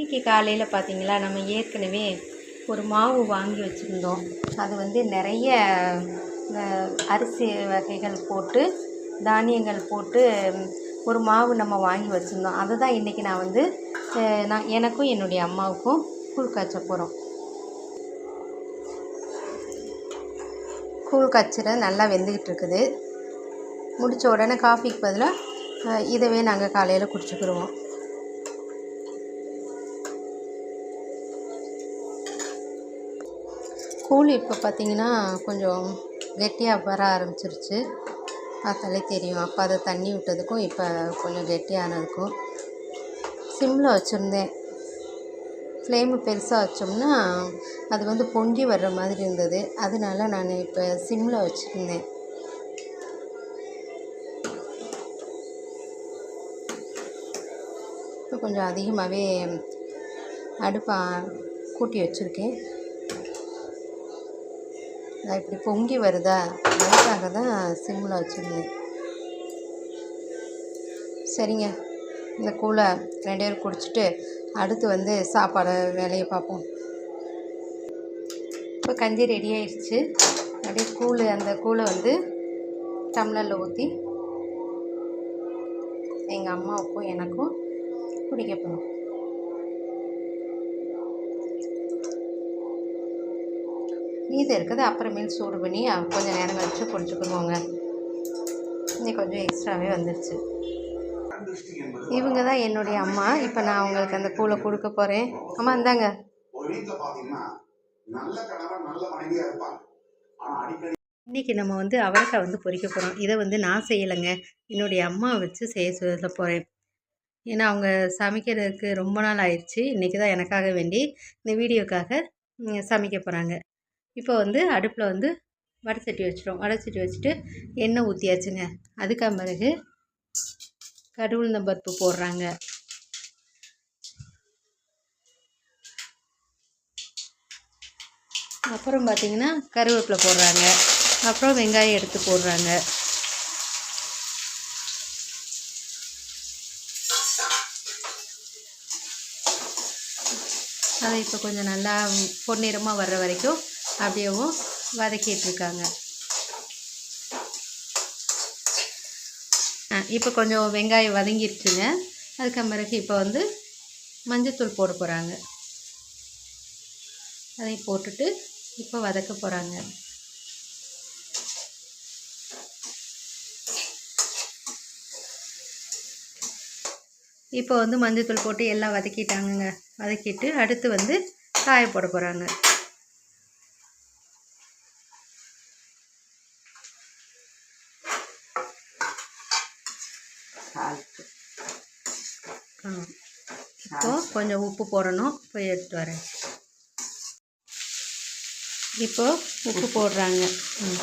இன்றைக்கி காலையில் பார்த்திங்களா நம்ம ஏற்கனவே ஒரு மாவு வாங்கி வச்சுருந்தோம். அது வந்து நிறைய அரிசி வகைகள் போட்டு தானியங்கள் போட்டு ஒரு மாவு நம்ம வாங்கி வச்சுருந்தோம். அதை தான் இன்றைக்கி நான் வந்து நான் எனக்கும் என்னுடைய அம்மாவுக்கும் கூழ் காய்ச்ச போகிறோம் கூழ் காய்ச்சிட நல்லா வெந்துக்கிட்டு இருக்குது. முடித்த உடனே காஃபிக்கு பதிலாக இதவே நாங்கள் காலையில் குடிச்சுக்கிடுவோம் கூழ் இப்போ பார்த்தீங்கன்னா கொஞ்சம் கெட்டியாக வர ஆரம்பிச்சிருச்சு. பார்த்தாலே தெரியும். அப்போ அதை தண்ணி விட்டதுக்கும் இப்போ கொஞ்சம் கெட்டியானதுக்கும். சிம்மில் வச்சுருந்தேன். ஃப்ளேமு பெருசாக வச்சோம்னா அது வந்து பொங்கி வர்ற மாதிரி இருந்தது. அதனால நான் இப்போ சிம்மில் வச்சுருந்தேன். இப்போ கொஞ்சம் அதிகமாகவே அடுப்பை கூட்டி வச்சுருக்கேன். நான் இப்படி பொங்கி வருதா? அதுக்காக தான் சிம்மில் வச்சுருந்தேன். சரிங்க. இந்த கூழை ரெண்டு பேரும் குடிச்சிட்டு அடுத்து வந்து சாப்பாடு வேலையை பார்ப்போம். இப்போ கஞ்சி ரெடி ஆயிடுச்சு. அப்படியே கூழ் அந்த கூழை வந்து டம்ளரில் ஊற்றி எங்கள் அம்மாவுக்கும் எனக்கும் குடிக்க போகிறோம் மீதி இருக்கிறது அப்புறமேல் சூடு பண்ணி கொஞ்சம் நேரம் கழிச்சு குடிச்சுக்குவோங்க இன்னைக்கு கொஞ்சம் எக்ஸ்ட்ராவே வந்துடுச்சு இவங்க தான் என்னுடைய அம்மா. இப்போ நான் அவங்களுக்கு அந்த கூலை கொடுக்க போகிறேன் அம்மா இந்தாங்க. இன்றைக்கி நம்ம வந்து அவரைக்காய் வந்து பொறிக்க போகிறோம் இதை வந்து நான் செய்யலைங்க. என்னுடைய அம்மா வச்சு செய்ய சொல்ல போகிறேன் ஏன்னா அவங்க சமைக்கிறதுக்கு ரொம்ப நாள் ஆயிடுச்சு. இன்றைக்கி தான் எனக்காக வேண்டி இந்த வீடியோக்காக சமைக்க போகிறாங்க இப்போ வந்து அடுப்பில் வந்து வடை சட்டி வச்சிட்டோம் வடை சட்டி வச்சுட்டு எண்ணெய் ஊற்றியாச்சுங்க அதுக்கு பிறகு கடுவுளுந்த பருப்பு போடுறாங்க. அப்புறம் பார்த்தீங்கன்னா கருவேப்பிலை போடுறாங்க. அப்புறம் வெங்காயம் எடுத்து போடுறாங்க. அதை இப்போ கொஞ்சம் நல்லா பொன்னிறமாக வர்ற வரைக்கும் அப்படியேவும் வதக்கிட்டு இருக்காங்க இப்போ கொஞ்சம் வெங்காயம் வதங்கிருச்சுங்க. அதுக்கு பிறகு இப்போ வந்து மஞ்சத்தூள் போட போகிறாங்க அதை போட்டுட்டு இப்போ வதக்க போகிறாங்க இப்போ வந்து மஞ்சத்தூள் போட்டு எல்லாம் வதக்கிட்டாங்கங்க. வதக்கிட்டு அடுத்து வந்து காய போட போகிறாங்க இப்போ கொஞ்சம் உப்பு போடணும். போய் எடுத்து வரேன். இப்போ உப்பு போடுறாங்க. ம்.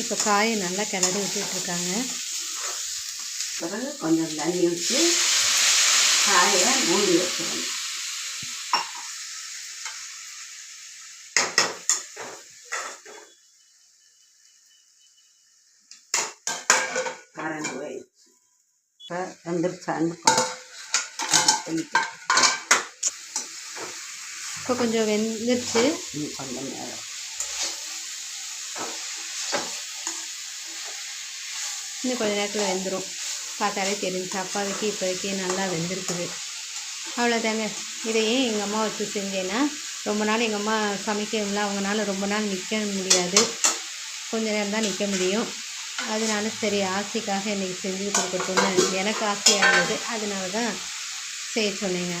இப்போ காயை நல்லா கிளறி விட்டுட்டு இருக்காங்க பிறகு கொஞ்சம் தண்ணி ஊற்றி காயை மூடி வச்சிடணும். கரண்ட் போயிடுச்சு. இப்போ வெந்துருச்சான்னு இப்போ கொஞ்சம் வெந்துருச்சு. கொஞ்சம் நேரம். இன்னும் கொஞ்ச நேரத்தில் வெந்துடும் பார்த்தாலே தெரியும் அப்பாவுக்கு இப்போதைக்கு நல்லா வெந்திருக்குது. அவ்வளோதாங்க. இதையே எங்கள் அம்மா வச்சு செஞ்சேன்னா ரொம்ப நாள் எங்கள் அம்மா சமைக்கல அவங்களால ரொம்ப நாள் நிற்க முடியாது. கொஞ்ச நேரம் தான் நிற்க முடியும். அதனால சரி ஆசைக்காக இன்றைக்கி செஞ்சு கொடுக்கட்டும்னு எனக்கு ஆசையாக இருந்தது. அதனால தான் செய்ய சொன்னேங்க.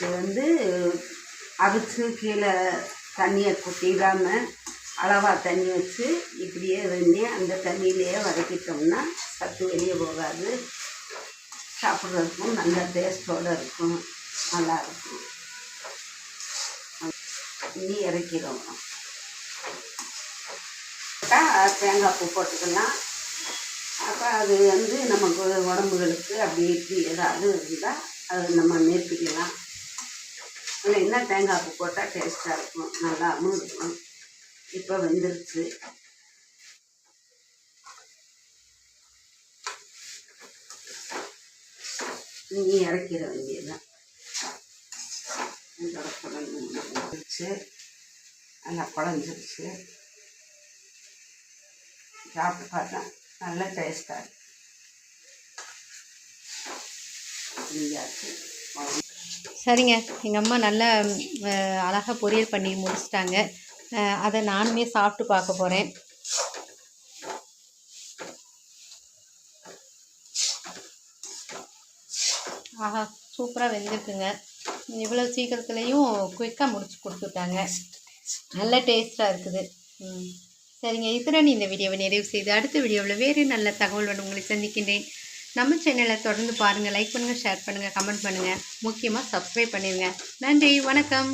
இது வந்து அவிச்சு கீழே தண்ணியை கொட்டிடாமல் அளவாக தண்ணி வச்சு இப்படியே வெண்ணி அந்த தண்ணியிலேயே வதக்கிட்டோம்னா சத்து வெளியே போகாது. சாப்பிட்றதுக்கும் நல்ல டேஸ்ட்டோடு இருக்கும். நல்லாயிருக்கும் இனி இறக்கிடுவோம். தேங்காய் பூ போட்டுக்கலாம். அப்போ அது வந்து நமக்கு உடம்புகளுக்கு அப்படி இப்படி ஏதாவது இருந்தால் அது நம்ம நிறுத்திக்கலாம் ஆனால் என்ன தேங்காய் பூ போட்டால் டேஸ்ட்டாக இருக்கும்? நல்லாவும் இருக்கும் இப்போ வெந்துருச்சு. நீ இறக்கிற வேண்டியதுதான். இதோட குழம்பு வந்துருச்சு. நல்லா குழஞ்சிருச்சு. சாப்பிட்டு பார்த்தா நல்ல டேஸ்ட்டாக செஞ்சாச்சு சரிங்க. எங்கள் அம்மா நல்லா அழகாக பொரியல் பண்ணி முடிச்சிட்டாங்க. அதை நானுமே சாப்பிட்டு பார்க்க போகிறேன் ஆஹா சூப்பராக வெந்திருக்குங்க. இவ்வளோ சீக்கிரத்துலேயும் குயிக்காக முடிச்சு கொடுத்துட்டாங்க. நல்ல டேஸ்ட்டாக இருக்குது. ம். சரிங்க. இத்துடன் இந்த வீடியோவை நிறைவு செய்து அடுத்த வீடியோவில் வேறு நல்ல தகவலுடன் உங்களை சந்திக்கின்றேன். நம்ம சேனலை தொடர்ந்து பாருங்கள் லைக் பண்ணுங்கள் ஷேர் பண்ணுங்கள் கமெண்ட் பண்ணுங்கள் முக்கியமாக சப்ஸ்கிரைப் பண்ணிடுங்க நன்றி வணக்கம்.